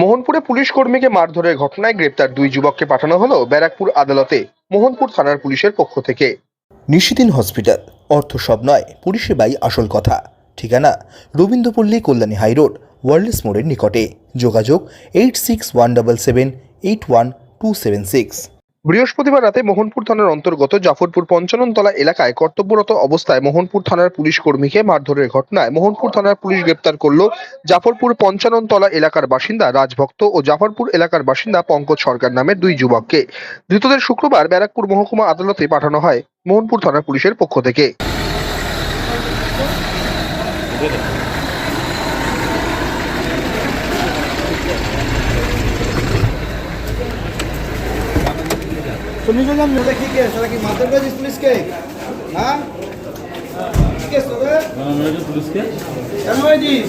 মোহনপুরে police কর্মীকে মারধরের ঘটনায় গ্রেপ্তার দুই যুবককে পাঠানো হলো ব্যারাকপুর আদালতে, মোহনপুর থানার পুলিশের পক্ষ থেকে। নিশিদিন হসপিটাল, অর্থ সব নয় পরিষেবাই আসল কথা। ঠিকানা, রবীন্দ্রপল্লী কল্যাণী হাইরোড ওয়ার্ল্ডস মোড়ের নিকটে। যোগাযোগ, eight six one double seven, eight one two seven six. বৃহস্পতিবার রাতে মোহনপুর থানার অন্তর্গত জাফরপুর পঞ্চাননতলা এলাকায় কর্তব্যরত অবস্থায় মোহনপুর থানার পুলিশ কর্মীকে মারধরের ঘটনায় মোহনপুর থানার পুলিশ গ্রেপ্তার করল জাফরপুর পঞ্চাননতলা এলাকার বাসিন্দা রাজভক্ত ও জাফরপুর এলাকার বাসিন্দা পঙ্কজ সরকার নামের দুই যুবককে। ধৃতদের শুক্রবার ব্যারাকপুর মহকুমা আদালতে পাঠানো হয় মোহনপুর থানার পুলিশের পক্ষ থেকে। তুমি বললাম ওটা কি কেস ওটা কি? মারধর করেছিস পুলিশকে হ্যাঁ কি? কেস তোদের পুলিশকে কেন হয়েছিস